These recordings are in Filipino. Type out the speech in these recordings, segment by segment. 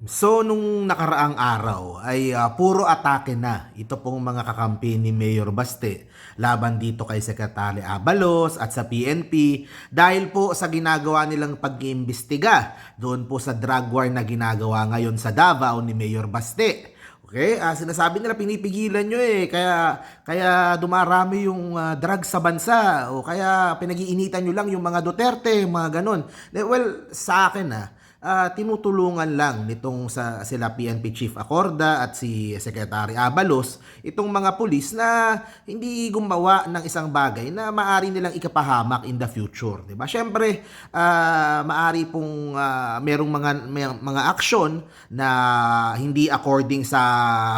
So, nung nakaraang araw ay ah, puro atake na ito pong mga kakampi ni Mayor Baste laban dito kay Secretary Abalos at sa PNP dahil po sa ginagawa nilang pag-iimbestiga doon po sa drug war na ginagawa ngayon sa Davao ni Mayor Baste. Okay, ah, sinasabi nila pinipigilan nyo eh, kaya, kaya dumarami yung ah, drugs sa bansa, o kaya pinag-iinitan nyo lang yung mga Duterte, mga ganon. Eh, Well, sa akin ah, ah, tinutulungan lang nitong sa sila PNP Chief Acorda at si Secretary Abalos itong mga pulis na hindi gumawa ng isang bagay na maari nilang ikapahamak in the future, 'di ba? Syempre, ah, maari pong ah, merong mga may- mga aksyon na hindi according sa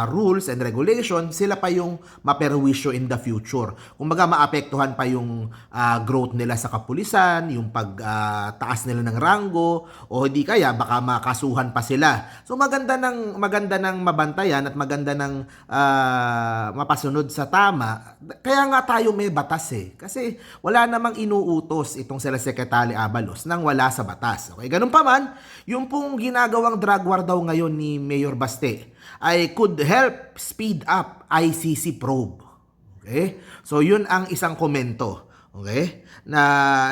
rules and regulation, sila pa yung maperwisyo in the future. Kumbaga maapektuhan pa yung ah, growth nila sa kapulisan, yung pagtaas nila ng rango o hindi kaya baka makasuhan pa sila. So maganda ng maganda ng mabantayan at maganda ng ah, mapasunod sa tama. Kaya nga tayo may batas eh. Kasi wala namang inuutos itong sila Secretary Abalos nang wala sa batas. Okay, ganun pa man, yung pong ginagawang drug war daw ngayon ni Mayor Baste ay could help speed up ICC probe. Okay? So yun ang isang komento, okay? Na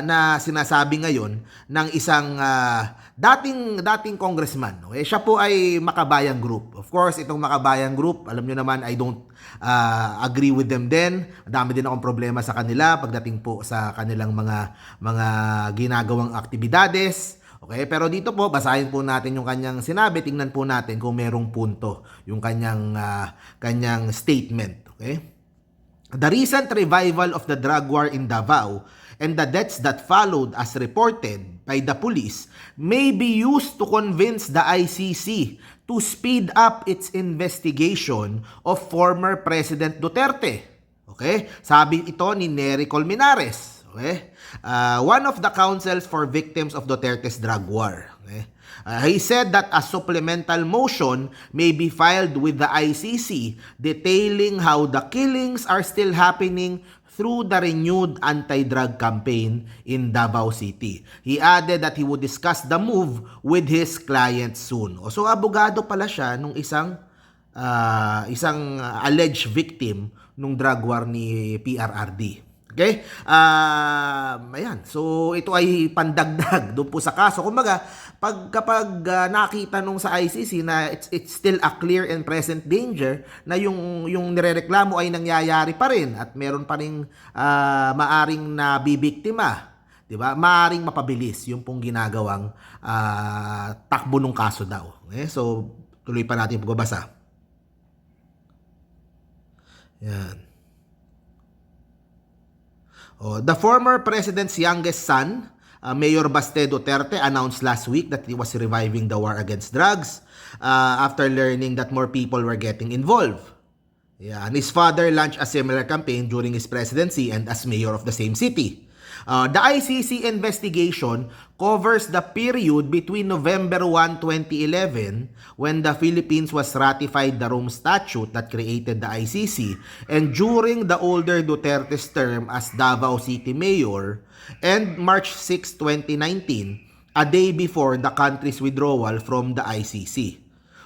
na sinasabi ngayon ng isang ah, dating dating congressman, okay? Siya po ay Makabayan Group. Of course, itong Makabayan Group, alam niyo naman I don't ah, agree with them din. Dami din akong problema sa kanila pagdating po sa kanilang mga mga ginagawang aktibidades. Okay, pero dito po basahin po natin yung kanyang sinabi, tingnan po natin kung merong punto yung kanyang ah, kanyang statement, okay? The recent revival of the drug war in Davao and the deaths that followed as reported by the police may be used to convince the ICC to speed up its investigation of former President Duterte. Okay? Sabi ito ni Nery Colmenares. Okay? Uh, one of the counsels for victims of Duterte's drug war. Okay? Uh, he said that a supplemental motion may be filed with the ICC detailing how the killings are still happening through the renewed anti-drug campaign in Davao City. He added that he would discuss the move with his client soon. O, So abogado pala siya nung isang ah, isang alleged victim nung drug war ni PRRD. Okay? Ah, ayan. So ito ay pandagdag doon po sa kaso. Kumbaga, pag kapag ah, nakita nung sa ICC na it's it's still a clear and present danger na yung yung nirereklamo ay nangyayari pa rin at meron pa ring ah, maaring nabibiktima, 'di ba? Maaring mapabilis yung pong ginagawang ah, takbo ng kaso daw. Okay? So tuloy pa natin pagbabasa. Yan. Oh, the former president's youngest son, uh, Mayor Baste Duterte, announced last week that he was reviving the war against drugs uh, after learning that more people were getting involved. Yeah, and his father launched a similar campaign during his presidency and as mayor of the same city. Uh, the ICC investigation covers the period between November 1, 2011, when the Philippines was ratified the Rome Statute that created the ICC, and during the older Duterte's term as Davao City Mayor, and March 6, 2019, a day before the country's withdrawal from the ICC.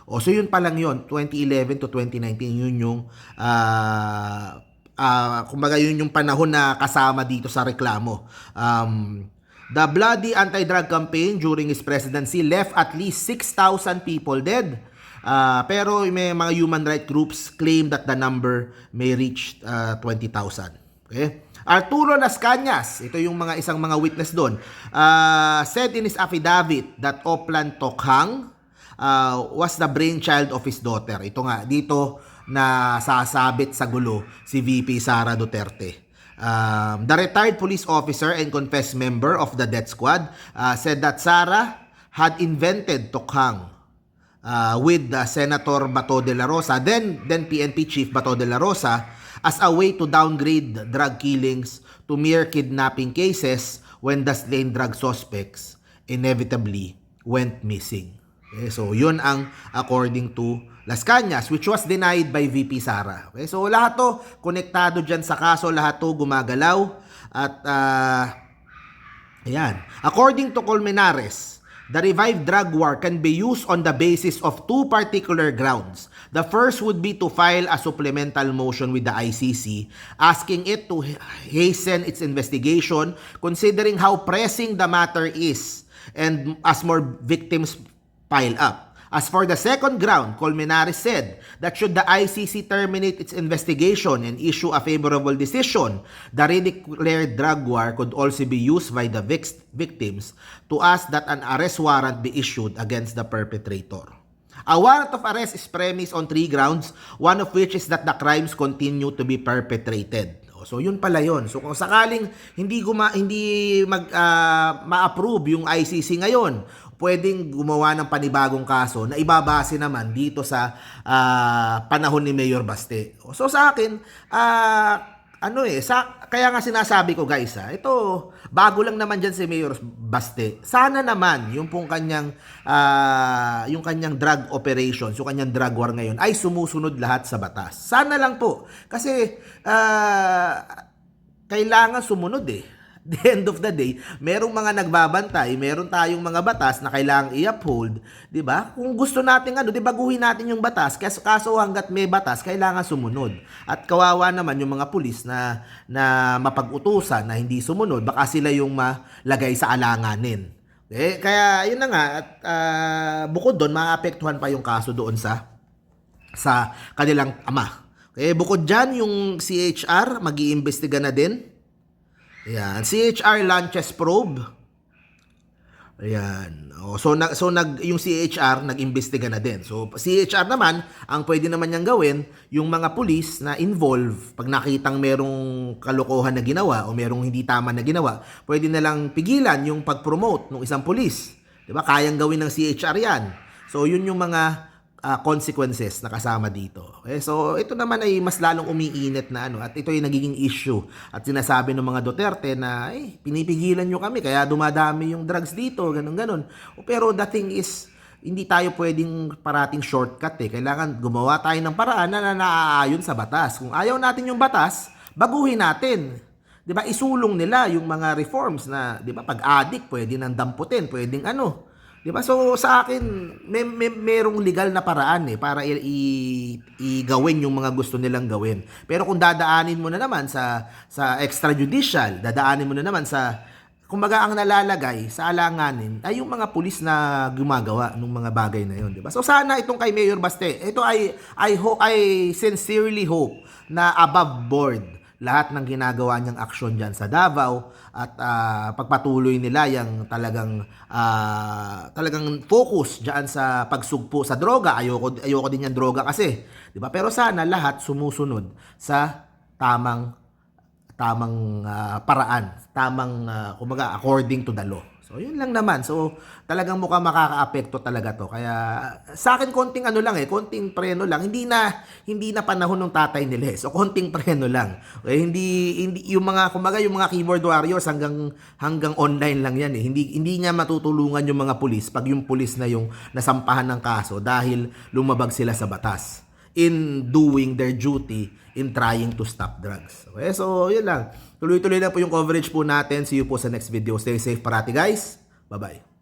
O so yun pa lang yun, 2011 to 2019, yun yung ah ah, kumbaga yun yung panahon na kasama dito sa reklamo. Um, the bloody anti-drug campaign during his presidency left at least 6,000 people dead. Ah, pero may mga human rights groups claim that the number may reach ah, 20,000. Okay? Arturo Las Cañas, ito yung mga isang mga witness doon, ah, said in his affidavit that Oplan Tokhang uh, was the brainchild of his daughter. Ito nga, dito na sasabit sa gulo si VP Sara Duterte. Um, the retired police officer and confessed member of the death squad uh, said that Sara had invented Tokhang uh, with uh, Senator Bato de la Rosa, then, then PNP Chief Bato de la Rosa, as a way to downgrade drug killings to mere kidnapping cases when the slain drug suspects inevitably went missing. Okay, so yun ang according to Las Cañas, which was denied by VP Sara. Okay, so lahat to konektado dyan sa kaso, lahat to gumagalaw at ah, Ayan. According to Colmenares, The revived drug war can be used on the basis of two particular grounds. The first would be to file a supplemental motion with the ICC asking it to hasten its investigation considering how pressing the matter is and as more victims pile up. As for the second ground, Colmenares said that should the ICC terminate its investigation and issue a favorable decision, the redeclared drug war could also be used by the vic- victims to ask that an arrest warrant be issued against the perpetrator. A warrant of arrest is premised on three grounds, one of which is that the crimes continue to be perpetrated. So yun pala yun. So kung sakaling hindi guma hindi mag ah, ma-approve yung ICC ngayon, pwedeng gumawa ng panibagong kaso na ibabase naman dito sa ah, panahon ni Mayor Baste. So sa akin, ah ano eh, sa, kaya nga sinasabi ko guys ha, ito, bago lang naman dyan si Mayor Baste. Sana naman, yung pong kanyang, ah, yung kanyang drug operations, yung kanyang drug war ngayon, ay sumusunod lahat sa batas. Sana lang po. Kasi, ah, kailangan sumunod eh. The end of the day, merong mga nagbabantay, meron tayong mga batas na kailangang i-uphold, 'di ba? Kung gusto natin ano, 'di baguhin natin yung batas, kaso, kaso hangga't may batas, kailangan sumunod. At kawawa naman yung mga pulis na na mapag-utusan na hindi sumunod, baka sila yung malagay sa alanganin. Eh, kaya yun na nga at ah, bukod doon maapektuhan pa yung kaso doon sa sa kanilang ama. Okay, bukod dyan, yung CHR, mag-iimbestiga na din. Ayan, CHR launches probe. Ayan. O, so, nag, so nag, yung CHR nag-imbestiga na din. So, CHR naman, ang pwede naman niyang gawin, yung mga pulis na involve, pag nakitang merong kalokohan na ginawa o merong hindi tama na ginawa, pwede na lang pigilan yung pag-promote ng isang pulis. 'Di ba? Kayang gawin ng CHR 'yan. So, yun yung mga ah, consequences na kasama dito. Okay? So, ito naman ay mas lalong umiinit na ano at ito ay nagiging issue at sinasabi ng mga Duterte na eh, pinipigilan nyo kami kaya dumadami yung drugs dito, ganun ganun. Pero the thing is, hindi tayo pwedeng parating shortcut eh. Kailangan gumawa tayo ng paraan na naaayon sa batas. Kung ayaw natin yung batas, baguhin natin. 'Di ba? Isulong nila yung mga reforms na 'di ba pag addict pwede nang damputin, pwedeng ano. 'Di ba? So sa akin may, may merong legal na paraan eh para i, i- igawin yung mga gusto nilang gawin. Pero kung dadaanin mo na naman sa sa extrajudicial, dadaanin mo na naman sa kumbaga ang nalalagay sa alanganin ay yung mga pulis na gumagawa ng mga bagay na yun, 'di ba? So sana itong kay Mayor Baste, ito ay I hope I sincerely hope na above board lahat ng ginagawa niyang aksyon diyan sa Davao at ah, pagpatuloy nila yung talagang ah, talagang focus diyan sa pagsugpo sa droga. Ayoko ayoko din yung droga kasi, 'di ba? Pero sana lahat sumusunod sa tamang tamang ah, paraan, tamang ah, kumbaga according to the law. So yun lang naman. So talagang mukhang makakaapekto talaga to. Kaya sa akin konting ano lang eh, konting preno lang. Hindi na hindi na panahon ng tatay nila eh. So konting preno lang. Okay, hindi hindi yung mga kumbaga yung mga keyboard warriors hanggang hanggang online lang yan eh. Hindi hindi niya matutulungan yung mga pulis pag yung pulis na yung nasampahan ng kaso dahil lumabag sila sa batas in doing their duty in trying to stop drugs. Okay, so yun lang. Tuloy-tuloy na po yung coverage po natin. See you po sa next video. Stay safe parati guys. Bye-bye.